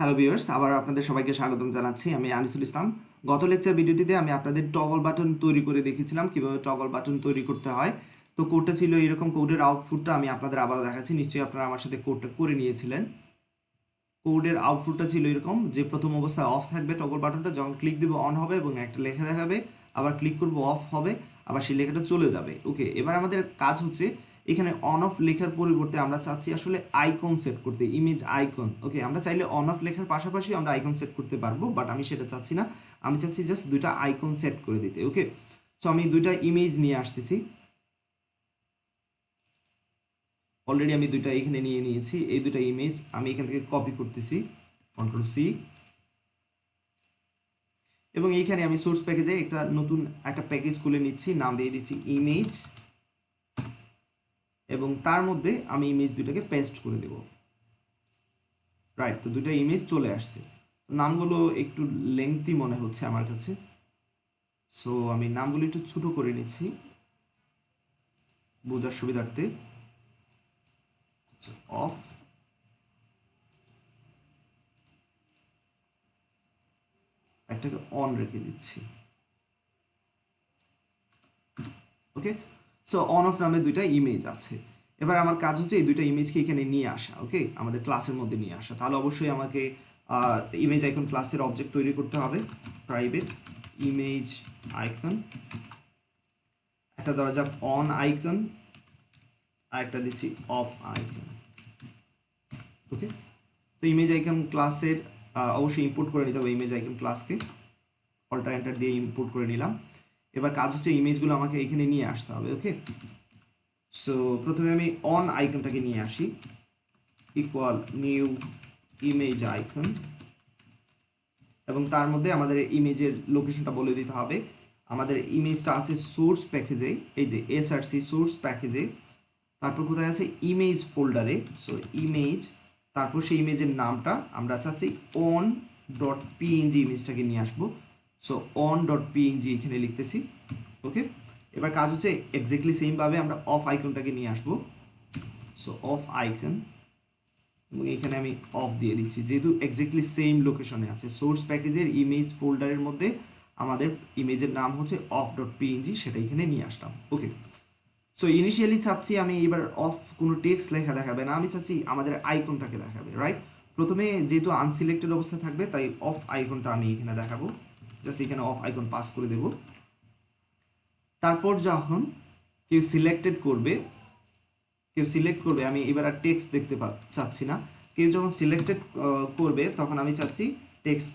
Hello viewers আবার আপনাদের সবাইকে স্বাগতম জানাচ্ছি। আমি আনিসুল ইসলাম। গত লেকচার ভিডিওটিতে আমি আপনাদের টগল বাটন তৈরি করে দেখেছিলাম, কীভাবে টগল বাটন তৈরি করতে হয়। তো কোডটা ছিল এরকম কোডের আউটপুটটা আমি আপনাদের আবারও দেখাচ্ছি। নিশ্চয়ই আপনারা আমার সাথে কোডটা করে নিয়েছিলেন। কোডের আউটপুটটা ছিল এরকম, যে প্রথম অবস্থায় অফ থাকবে টগল বাটনটা যখন ক্লিক দেবো অন হবে এবং একটা লেখা দেখাবে, আবার ক্লিক করব অফ হবে, আবার সেই লেখাটা চলে যাবে। ওকে এবার আমাদের কাজ হচ্ছে এখানে অন অফ লেখার পরিবর্তে আমরা চাচ্ছি আসলে আইকন সেট করতে ইমেজ আইকন ওকে আমরা চাইলে অন অফ লেখার পাশাপাশি আমরা আইকন সেট করতে পারব বাট আমি সেটা চাচ্ছি না। আমি চাচ্ছি জাস্ট দুইটা আইকন সেট করে দিতে ওকে সো আমি দুইটা ইমেজ নিয়ে আসতেছি। অলরেডি আমি দুইটা এখানে নিয়ে নিয়েছি, এই দুইটা ইমেজ আমি এখান থেকে কপি করতেছি কন্ট্রোল সি এবং এইখানে আমি সোর্স প্যাকেজে একটা নতুন একটা প্যাকেজ খুলে নিচ্ছি, নাম দিয়ে দিচ্ছি ইমেজ এবং তার মধ্যে আমি ইমেজ দুটাকে পেস্ট করে দেব। রাইট তো দুটো ইমেজ চলে আসছে। নামগুলো একটু লেংথি মনে হচ্ছে আমার কাছে। সো আমি নামগুলো একটু ছোট করে নিচ্ছি। বোঝার সুবিধার্থে। অফ একটাকে অন রেখে দিচ্ছি। ওকে সো অন অফ নামে দুইটা ইমেজ আছে। এবার আমার কাজ হচ্ছে এই দুইটা ইমেজকে এখানে নিয়ে আসা ওকে আমাদের ক্লাসের মধ্যে নিয়ে আসা। তাহলে অবশ্যই আমাকে ইমেজ আইকন ক্লাসের অবজেক্ট তৈরি করতে হবে। প্রাইভেট ইমেজ আইকন একটা ধরা যাক অন আইকন আর একটা দিচ্ছি অফ আইকন ওকে তো ইমেজ আইকন ক্লাসের অবশ্যই ইম্পোর্ট করে নিতে হবে ইমেজ আইকন ক্লাসকে অল্টার এন্টার দিয়ে ইম্পোর্ট করে নিলাম। এবার কাজ হচ্ছে ইমেজগুলো আমাকে এখানে নিয়ে আসতে হবে ওকে সো প্রথমে আমি অন আইকনটাকে নিয়ে আসি। ইকুয়াল নিউ ইমেজ আইকন এবং তার মধ্যে আমাদের ইমেজের লোকেশনটা বলে দিতে হবে। আমাদের ইমেজটা আছে সোর্স প্যাকেজে এই যে এসআরসি সোর্স প্যাকেজে তারপর কোথায় আছে? ইমেজ ফোল্ডারে সো ইমেজ তারপর সেই ইমেজের নামটা আমরা চাচ্ছি অন ডট পিএনজি ইমেজটাকে নিয়ে আসব। সো অন ডট পিএনজি এখানে লিখতেছি ওকে এবার কাজ হচ্ছে এক্স্যাক্টলি সেমভাবে আমরা অফ আইকনটাকে নিয়ে আসব। সো অফ আইকন এবং এখানে আমি অফ দিয়ে দিচ্ছি। যেহেতু এক্স্যাক্টলি সেম লোকেশনে আছে সোর্স প্যাকেজের ইমেজ ফোল্ডারের মধ্যে আমাদের ইমেজের নাম হচ্ছে অফ ডট পিএনজি সেটা এখানে নিয়ে আসলাম ওকে সো ইনিশিয়ালি চাচ্ছি আমি এবার অফ কোনো টেক্সট লেখা দেখাবে না, আমি চাচ্ছি আমাদের আইকনটাকে দেখাবে রাইট প্রথমে যেহেতু আনসিলেক্টেড অবস্থা থাকবে, তাই অফ আইকনটা আমি এখানে দেখাবো। জাস্ট এখানে অফ আইকন পাস করে দেব। তারপর যখন কেউ সিলেক্টেড করবে, কেউ সিলেক্ট করবে, আমি এবার আর টেক্সট দেখতে চাচ্ছি না। কেউ যখন সিলেক্টেড করবে, তখন আমি চাচ্ছি টেক্সট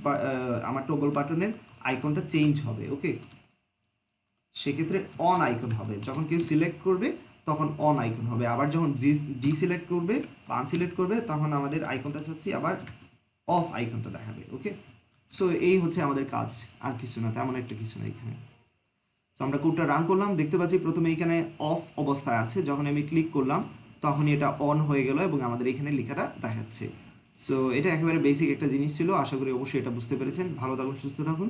আমার টোগল বাটনের আইকনটা চেঞ্জ হবে ওকে সেক্ষেত্রে অন আইকন হবে। যখন কেউ সিলেক্ট করবে, তখন অন আইকন হবে। আবার যখন জি ডিসিলেক্ট করবে বা আনসিলেক্ট করবে, তখন আমাদের আইকনটা চাচ্ছি আবার অফ আইকনটা দেখাবে ওকে সো এই হচ্ছে আমাদের কাজ, আর কিছু না, তেমন একটা কিছু না এখানে। তো আমরা কোডটা রান করলাম, দেখতে পাচ্ছি প্রথমে এখানে অফ অবস্থায় আছে। যখন আমি ক্লিক করলাম, তখনই এটা অন হয়ে গেল এবং আমাদের এখানে লেখাটা দেখাচ্ছে। সো এটা একেবারে বেসিক একটা জিনিস ছিল, আশা করি অবশ্যই এটা বুঝতে পেরেছেন। ভালো থাকুন, সুস্থ থাকুন।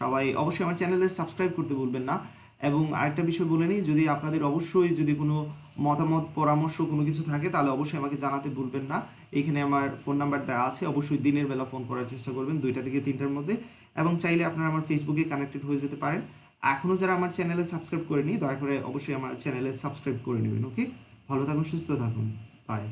সবাই অবশ্যই আমার চ্যানেলে সাবস্ক্রাইব করতে ভুলবেন না। এবং আরেকটা বিষয় বলে নিই, যদি আপনাদের অবশ্যই যদি কোনো মতামত, পরামর্শ কোনো কিছু থাকে, তাহলে অবশ্যই আমাকে জানাতে ভুলবেন না। এখানে আমার ফোন নাম্বার দেওয়া আছে। অবশ্যই দিনের বেলা ফোন করার চেষ্টা করবেন দুইটা থেকে তিনটার মধ্যে। এবং চাইলে আপনারা আমার ফেসবুকে কানেক্টেড হয়ে যেতে পারেন। এখনও যারা আমার চ্যানেলে সাবস্ক্রাইব করেনি দয়া করে অবশ্যই আমার চ্যানেলে সাবস্ক্রাইব করে নেবেন ওকে ভালো থাকুন, সুস্থ থাকুন। বাই